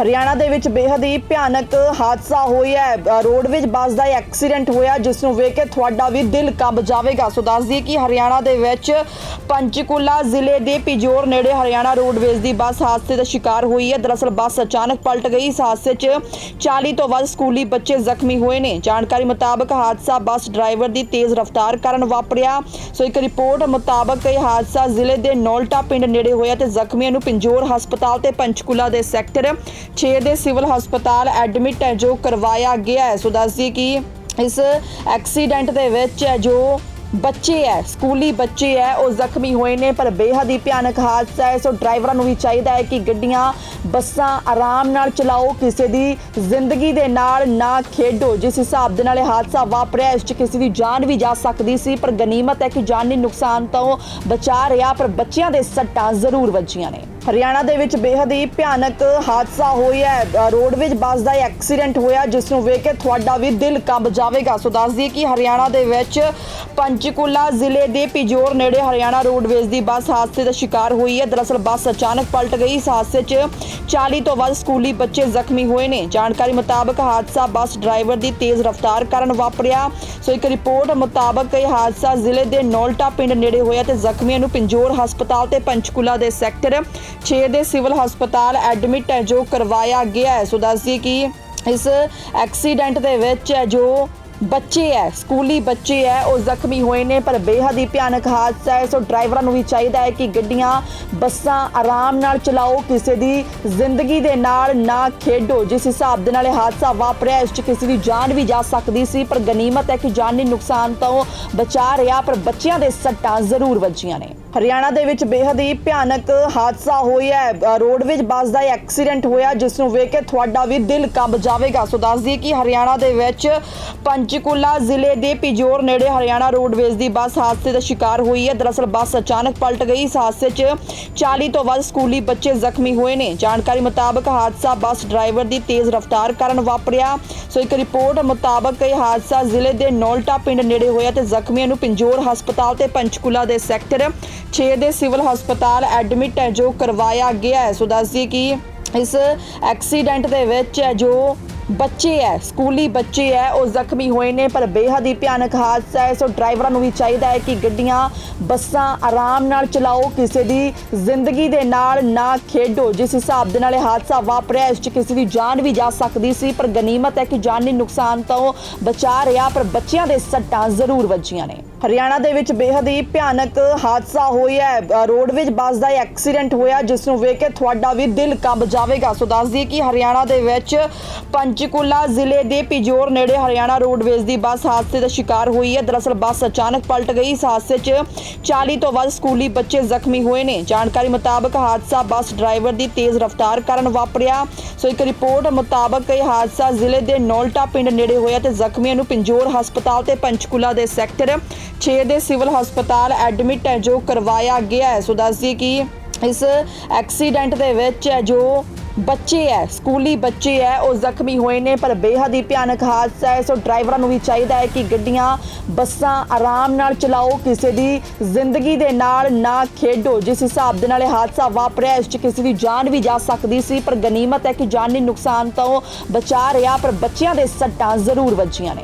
ਹਰਿਆਣਾ ਦੇ ਵਿੱਚ ਬੇहद ਹੀ ਭਿਆਨਕ ਹਾਦਸਾ ਹੋਇਆ ਹੈ। ਰੋਡਵੇਜ ਬੱਸ ਦਾ ਐਕਸੀਡੈਂਟ ਹੋਇਆ, ਜਿਸ ਨੂੰ ਵੇਖ ਕੇ ਤੁਹਾਡਾ ਵੀ ਦਿਲ ਕੰਬ ਜਾਵੇਗਾ। ਸੋ ਦੱਸ ਦਈਏ ਕਿ ਹਰਿਆਣਾ ਦੇ ਵਿੱਚ ਪੰਚਕੂਲਾ ਜ਼ਿਲ੍ਹੇ ਦੇ ਪਿਜੋਰ ਨੇੜੇ ਹਰਿਆਣਾ ਰੋਡਵੇਜ ਦੀ ਬੱਸ ਹਾਦਸੇ ਦਾ ਸ਼ਿਕਾਰ ਹੋਈ ਹੈ। ਦਰਅਸਲ ਬੱਸ ਅਚਾਨਕ ਪਲਟ ਗਈ। ਇਸ ਹਾਦਸੇ 'ਚ 40 ਤੋਂ ਵੱਧ ਸਕੂਲੀ ਬੱਚੇ ਜ਼ਖਮੀ ਹੋਏ ਨੇ। ਜਾਣਕਾਰੀ ਮੁਤਾਬਕ ਹਾਦਸਾ ਬੱਸ ਡਰਾਈਵਰ ਦੀ ਤੇਜ਼ ਰਫ਼ਤਾਰ ਕਾਰਨ ਵਾਪਰਿਆ। ਸੋ ਇੱਕ ਰਿਪੋਰਟ ਮੁਤਾਬਕ ਇਹ ਹਾਦਸਾ ਜ਼ਿਲ੍ਹੇ ਦੇ ਨੌਲਟਾ ਪਿੰਡ ਨੇੜੇ ਹੋਇਆ ਤੇ ਜ਼ਖਮੀਆਂ ਨੂੰ ਪਿੰਜੋਰ ਹਸਪਤਾਲ ਤੇ ਪੰਚਕੂਲਾ ਦੇ ਸੈਕਟਰ 6 ਦੇ ਸਿਵਲ ਹਸਪਤਾਲ ਐਡਮਿਟ ਹੈ, ਜੋ ਕਰਵਾਇਆ ਗਿਆ ਹੈ। ਸੋ ਦੱਸਦੀ ਕਿ ਇਸ ਐਕਸੀਡੈਂਟ ਦੇ ਵਿੱਚ ਜੋ ਬੱਚੇ ਹੈ, ਸਕੂਲੀ ਬੱਚੇ ਹੈ, ਉਹ ਜ਼ਖਮੀ ਹੋਏ ਨੇ, ਪਰ ਬੇਹੱਦ ਹੀ ਭਿਆਨਕ ਹਾਦਸਾ ਹੈ। ਸੋ ਡਰਾਈਵਰਾਂ ਨੂੰ ਵੀ ਚਾਹੀਦਾ ਹੈ ਕਿ ਗੱਡੀਆਂ, ਬੱਸਾਂ ਆਰਾਮ ਨਾਲ ਚਲਾਓ, ਕਿਸੇ ਦੀ ਜ਼ਿੰਦਗੀ ਦੇ ਨਾਲ ਨਾ ਖੇਡੋ। ਜਿਸ ਹਿਸਾਬ ਦੇ ਨਾਲ ਇਹ ਹਾਦਸਾ ਵਾਪਰਿਆ, ਇਸ 'ਚ ਕਿਸੇ ਦੀ ਜਾਨ ਵੀ ਜਾ ਸਕਦੀ ਸੀ, ਪਰ ਗਨੀਮਤ ਹੈ ਕਿ ਜਾਨੀ ਨੁਕਸਾਨ ਤੋਂ ਬਚਾ ਰਿਹਾ, ਪਰ ਬੱਚਿਆਂ ਦੇ ਸੱਟਾਂ ਜ਼ਰੂਰ ਵੱਜੀਆਂ ਨੇ। ਹਰਿਆਣਾ ਦੇ ਵਿੱਚ ਬੇहद ਹੀ ਭਿਆਨਕ ਹਾਦਸਾ ਹੋਇਆ ਹੈ। ਰੋਡਵੇਜ ਬੱਸ ਦਾ ਐਕਸੀਡੈਂਟ ਹੋਇਆ, ਜਿਸ ਨੂੰ ਵੇਖ ਕੇ ਤੁਹਾਡਾ ਵੀ ਦਿਲ ਕੰਬ ਜਾਵੇਗਾ। ਸੋ ਦੱਸ ਦਈਏ ਕਿ ਹਰਿਆਣਾ ਦੇ ਵਿੱਚ ਪੰਚਕੂਲਾ ਜ਼ਿਲ੍ਹੇ ਦੇ ਪਿਜੋਰ ਨੇੜੇ ਹਰਿਆਣਾ ਰੋਡਵੇਜ ਦੀ ਬੱਸ ਹਾਦਸੇ ਦਾ ਸ਼ਿਕਾਰ ਹੋਈ ਹੈ। ਦਰਅਸਲ ਬੱਸ ਅਚਾਨਕ ਪਲਟ ਗਈ। ਇਸ ਹਾਦਸੇ 'ਚ 40 ਤੋਂ ਵੱਧ ਸਕੂਲੀ ਬੱਚੇ ਜ਼ਖਮੀ ਹੋਏ ਨੇ। ਜਾਣਕਾਰੀ ਮੁਤਾਬਕ ਹਾਦਸਾ ਬੱਸ ਡਰਾਈਵਰ ਦੀ ਤੇਜ਼ ਰਫ਼ਤਾਰ ਕਾਰਨ ਵਾਪਰਿਆ। ਸੋ ਇੱਕ ਰਿਪੋਰਟ ਮੁਤਾਬਕ ਇਹ ਹਾਦਸਾ ਜ਼ਿਲ੍ਹੇ ਦੇ ਨੌਲਟਾ ਪਿੰਡ ਨੇੜੇ ਹੋਇਆ ਤੇ ਜ਼ਖਮੀਆਂ ਨੂੰ ਪਿੰਜੋਰ ਹਸਪਤਾਲ ਤੇ ਪੰਚਕੂਲਾ ਦੇ ਸੈਕਟਰ 6 ਦੇ ਸਿਵਲ ਹਸਪਤਾਲ ਐਡਮਿਟ ਹੈ, ਜੋ ਕਰਵਾਇਆ ਗਿਆ ਹੈ। ਸੋ ਦੱਸਦੀ ਕਿ ਇਸ ਐਕਸੀਡੈਂਟ ਦੇ ਵਿੱਚ ਜੋ ਬੱਚੇ ਹੈ, ਸਕੂਲੀ ਬੱਚੇ ਹੈ, ਉਹ ਜ਼ਖਮੀ ਹੋਏ ਨੇ, ਪਰ ਬੇਹੱਦ ਹੀ ਭਿਆਨਕ ਹਾਦਸਾ ਹੈ। ਸੋ ਡਰਾਈਵਰਾਂ ਨੂੰ ਵੀ ਚਾਹੀਦਾ ਹੈ ਕਿ ਗੱਡੀਆਂ, ਬੱਸਾਂ ਆਰਾਮ ਨਾਲ ਚਲਾਓ, ਕਿਸੇ ਦੀ ਜ਼ਿੰਦਗੀ ਦੇ ਨਾਲ ਨਾ ਖੇਡੋ। ਜਿਸ ਹਿਸਾਬ ਦੇ ਨਾਲ ਇਹ ਹਾਦਸਾ ਵਾਪਰਿਆ, ਇਸ 'ਚ ਕਿਸੇ ਦੀ ਜਾਨ ਵੀ ਜਾ ਸਕਦੀ ਸੀ, ਪਰ ਗਨੀਮਤ ਹੈ ਕਿ ਜਾਨੀ ਨੁਕਸਾਨ ਤੋਂ ਬਚਾ ਰਿਹਾ, ਪਰ ਬੱਚਿਆਂ ਦੇ ਸੱਟਾਂ ਜ਼ਰੂਰ ਵੱਜੀਆਂ ਨੇ। ਹਰਿਆਣਾ ਦੇ ਵਿੱਚ ਬੇहद ਹੀ ਭਿਆਨਕ ਹਾਦਸਾ ਹੋਇਆ ਹੈ। ਰੋਡਵੇਜ ਬੱਸ ਦਾ ਐਕਸੀਡੈਂਟ ਹੋਇਆ, ਜਿਸ ਨੂੰ ਵੇਖ ਕੇ ਤੁਹਾਡਾ ਵੀ ਦਿਲ ਕੰਬ ਜਾਵੇਗਾ। ਸੋ ਦੱਸ ਦਈਏ ਕਿ ਹਰਿਆਣਾ ਦੇ ਵਿੱਚ ਪੰਚਕੂਲਾ ਜ਼ਿਲ੍ਹੇ ਦੇ ਪਿਜੋਰ ਨੇੜੇ ਹਰਿਆਣਾ ਰੋਡਵੇਜ ਦੀ ਬੱਸ ਹਾਦਸੇ ਦਾ ਸ਼ਿਕਾਰ ਹੋਈ ਹੈ। ਦਰਅਸਲ ਬੱਸ ਅਚਾਨਕ ਪਲਟ ਗਈ। ਇਸ ਹਾਦਸੇ 'ਚ 40 ਤੋਂ ਵੱਧ ਸਕੂਲੀ ਬੱਚੇ ਜ਼ਖਮੀ ਹੋਏ ਨੇ। ਜਾਣਕਾਰੀ ਮੁਤਾਬਕ ਹਾਦਸਾ ਬੱਸ ਡਰਾਈਵਰ ਦੀ ਤੇਜ਼ ਰਫ਼ਤਾਰ ਕਾਰਨ ਵਾਪਰਿਆ। ਸੋ ਇੱਕ ਰਿਪੋਰਟ ਮੁਤਾਬਕ ਇਹ ਹਾਦਸਾ ਜ਼ਿਲ੍ਹੇ ਦੇ ਨੌਲਟਾ ਪਿੰਡ ਨੇੜੇ ਹੋਇਆ ਤੇ ਜ਼ਖਮੀਆਂ ਨੂੰ ਪਿੰਜੋਰ ਹਸਪਤਾਲ ਤੇ ਪੰਚਕੂਲਾ ਦੇ ਸੈਕਟਰ 6 ਦੇ ਸਿਵਲ ਹਸਪਤਾਲ ਐਡਮਿਟ ਹੈ ਜੋ ਕਰਵਾਇਆ ਗਿਆ ਹੈ। ਸੋ ਦੱਸਦੀ ਕਿ ਇਸ ਐਕਸੀਡੈਂਟ ਦੇ ਵਿੱਚ ਜੋ ਬੱਚੇ ਹੈ, ਸਕੂਲੀ ਬੱਚੇ ਹੈ, ਉਹ ਜ਼ਖਮੀ ਹੋਏ ਨੇ, ਪਰ ਬੇਹੱਦ ਹੀ ਭਿਆਨਕ ਹਾਦਸਾ ਹੈ। ਸੋ ਡਰਾਈਵਰਾਂ ਨੂੰ ਵੀ ਚਾਹੀਦਾ ਹੈ ਕਿ ਗੱਡੀਆਂ, ਬੱਸਾਂ ਆਰਾਮ ਨਾਲ ਚਲਾਓ, ਕਿਸੇ ਦੀ ਜ਼ਿੰਦਗੀ ਦੇ ਨਾਲ ਨਾ ਖੇਡੋ। ਜਿਸ ਹਿਸਾਬ ਦੇ ਨਾਲ ਇਹ ਹਾਦਸਾ ਵਾਪਰਿਆ, ਇਸ 'ਚ ਕਿਸੇ ਦੀ ਜਾਨ ਵੀ ਜਾ ਸਕਦੀ ਸੀ, ਪਰ ਗਨੀਮਤ ਹੈ ਕਿ ਜਾਨੀ ਨੁਕਸਾਨ ਤੋਂ ਬਚਾ ਰਿਹਾ, ਪਰ ਬੱਚਿਆਂ ਦੇ ਸੱਟਾਂ ਜ਼ਰੂਰ ਵੱਜੀਆਂ ਨੇ। ਹਰਿਆਣਾ ਦੇ ਵਿੱਚ ਬੇहद ਹੀ ਭਿਆਨਕ ਹਾਦਸਾ ਹੋਇਆ ਹੈ। ਰੋਡਵੇਜ ਬੱਸ ਦਾ ਐਕਸੀਡੈਂਟ ਹੋਇਆ, ਜਿਸ ਨੂੰ ਵੇਖ ਕੇ ਤੁਹਾਡਾ ਵੀ ਦਿਲ ਕੰਬ ਜਾਵੇਗਾ। ਸੋ ਦੱਸ ਦਈਏ ਕਿ ਹਰਿਆਣਾ ਦੇ ਵਿੱਚ ਪੰਚਕੂਲਾ ਜ਼ਿਲ੍ਹੇ ਦੇ ਪਿਜੋਰ ਨੇੜੇ ਹਰਿਆਣਾ ਰੋਡਵੇਜ ਦੀ ਬੱਸ ਹਾਦਸੇ ਦਾ ਸ਼ਿਕਾਰ ਹੋਈ ਹੈ। ਦਰਅਸਲ ਬੱਸ ਅਚਾਨਕ ਪਲਟ ਗਈ। ਇਸ ਹਾਦਸੇ 'ਚ 40 ਤੋਂ ਵੱਧ ਸਕੂਲੀ ਬੱਚੇ ਜ਼ਖਮੀ ਹੋਏ ਨੇ। ਜਾਣਕਾਰੀ ਮੁਤਾਬਕ ਹਾਦਸਾ ਬੱਸ ਡਰਾਈਵਰ ਦੀ ਤੇਜ਼ ਰਫ਼ਤਾਰ ਕਾਰਨ ਵਾਪਰਿਆ। ਸੋ ਇੱਕ ਰਿਪੋਰਟ ਮੁਤਾਬਕ ਇਹ ਹਾਦਸਾ ਜ਼ਿਲ੍ਹੇ ਦੇ ਨੌਲਟਾ ਪਿੰਡ ਨੇੜੇ ਹੋਇਆ ਤੇ ਜ਼ਖਮੀਆਂ ਨੂੰ ਪਿੰਜੋਰ ਹਸਪਤਾਲ ਤੇ ਪੰਚਕੂਲਾ ਦੇ ਸੈਕਟਰ 6 ਦੇ ਸਿਵਲ ਹਸਪਤਾਲ ਐਡਮਿਟ ਹੈ ਜੋ ਕਰਵਾਇਆ ਗਿਆ ਹੈ। ਸੋ ਦੱਸਦੀ ਕਿ ਇਸ ਐਕਸੀਡੈਂਟ ਦੇ ਵਿੱਚ ਜੋ ਬੱਚੇ ਹੈ, ਸਕੂਲੀ ਬੱਚੇ ਹੈ, ਉਹ ਜ਼ਖਮੀ ਹੋਏ ਨੇ, ਪਰ ਬੇਹੱਦ ਹੀ ਭਿਆਨਕ ਹਾਦਸਾ ਹੈ। ਸੋ ਡਰਾਈਵਰਾਂ ਨੂੰ ਵੀ ਚਾਹੀਦਾ ਹੈ ਕਿ ਗੱਡੀਆਂ, ਬੱਸਾਂ ਆਰਾਮ ਨਾਲ ਚਲਾਓ, ਕਿਸੇ ਦੀ ਜ਼ਿੰਦਗੀ ਦੇ ਨਾਲ ਨਾ ਖੇਡੋ। ਜਿਸ ਹਿਸਾਬ ਦੇ ਨਾਲ ਇਹ ਹਾਦਸਾ ਵਾਪਰਿਆ, ਇਸ 'ਚ ਕਿਸੇ ਦੀ ਜਾਨ ਵੀ ਜਾ ਸਕਦੀ ਸੀ, ਪਰ ਗਨੀਮਤ ਹੈ ਕਿ ਜਾਨੀ ਨੁਕਸਾਨ ਤੋਂ ਬਚਾ ਰਿਹਾ, ਪਰ ਬੱਚਿਆਂ ਦੇ ਸੱਟਾਂ ਜ਼ਰੂਰ ਵੱਜੀਆਂ ਨੇ।